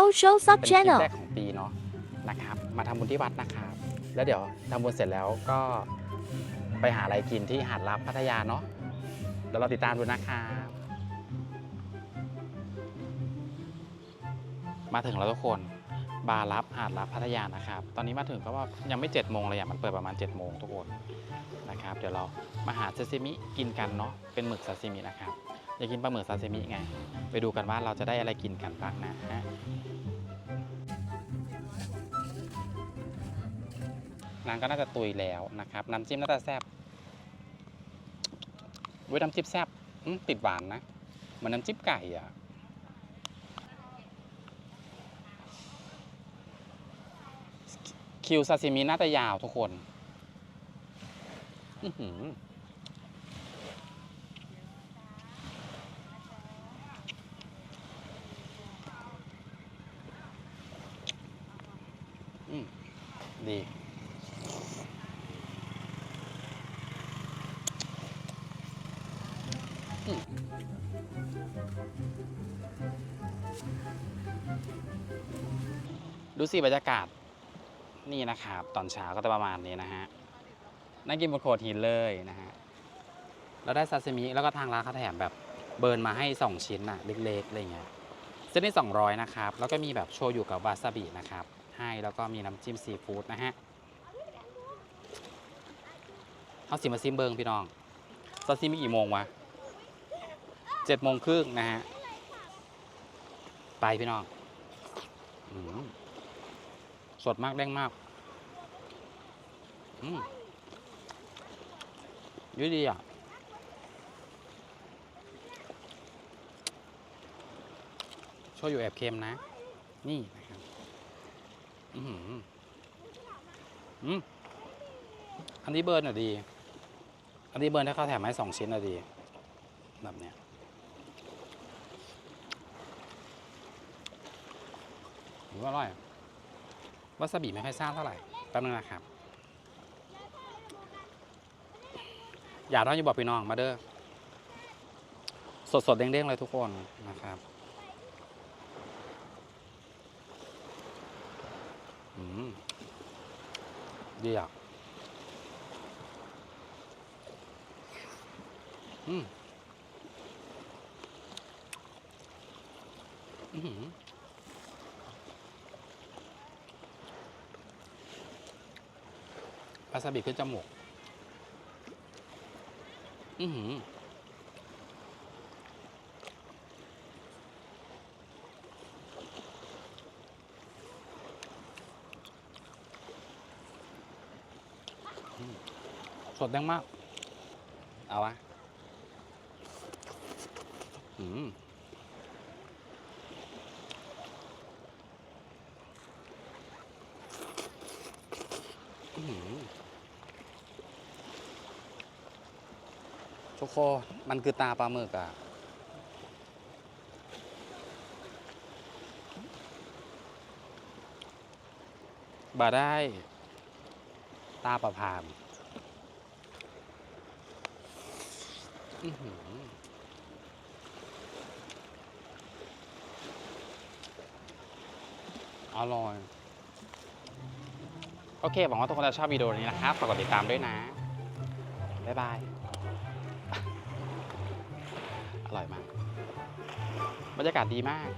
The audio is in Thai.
Osho Sub เป็นคลิป Channel แรกของปีเนาะนะครับ มาทำบุญที่วัดนะครับ แล้วเดี๋ยวทำบุญเสร็จแล้วก็ไปหาอะไรกินที่หาดลับพัทยาเนาะเดี๋ยวเราติดตามดูนะครับ มาถึงแล้วทุกคนบาร์ลับหาดลับพัทยานะครับ ตอนนี้มาถึงก็ว่ายังไม่7จ็ดโมงเลยอะมันเปิดประมาณ7จ็ดโมงทุกคนนะครับ เดี๋ยวเรามาหาซาซิมิกินกันเนาะเป็นหมึกซาซิมินะครับ อยากกินปลาหมึกซาซิมิไง ไปดูกันว่าเราจะได้อะไรกินกันบ้างนะฮะนางก็น่าจะตุยแล้วนะครับ น้ำจิ้มน่าจะแซ่บเว้ยน้ำจิ้มแซ่บติดหวานนะเหมันน้ำจิ้มไก่อะคิวซาซิมิน่าจะยาวทุกคน อือหือ ดีดูสิบรรยากาศนี่นะครับ ตอนเช้าก็จะประมาณนี้นะฮะนั่งกินบนโขดหินเลยนะฮะแล้วได้ซาซิมิแล้วก็ทางร้านเขาแถมแบบเบิร์นมาให้ 2 ชิ้นน่ะเล็กๆอะไรเงี้ยเส้นนี้200 นะครับ แล้วก็มีแบบโชยุกับวาซาบินะครับ ให้ แล้วก็มีน้ำจิ้มซีฟู้ดนะฮะเอาสิมาซิมเบิงพี่น้องซาซิมิกี่โมงวะเจ็ดโมงครึ่งนะฮะ ไปพี่น้องอสดมากเด้งมากอืมอยุ่ดีอะโชว์อยู่แอบเค็มนะ นี่นะครับ อืมอืมอันนี้เบิร์นอะดี อันนี้เบิร์นถ้าเขาแถมให้สองชิ้นอะดี แบบเนี้ยหรือว่าอร่อยวาซาบิไม่ค่อยซ่าเท่าไหร่แป๊บนึงนะครับ อยากได้อยู่บอกพี่น้องมาเด้อ สดสดๆเด้งๆเลยทุกคนนะครับ อืม ดีอะอืมอือหือวาซาบิขึ้นจมูก อือหือ สดแดงมาก เอาวะอืมอื้อหือทุกคมันคือตาปลาหมึกอะบาได้ ตาประพามอร่อย โอเค หวังว่าทุกคนจะชอบวิดีโอนี้นะครับ ฝากกดติดตามด้วยนะ บ๊ายบาย อร่อยมาก บรรยากาศดีมาก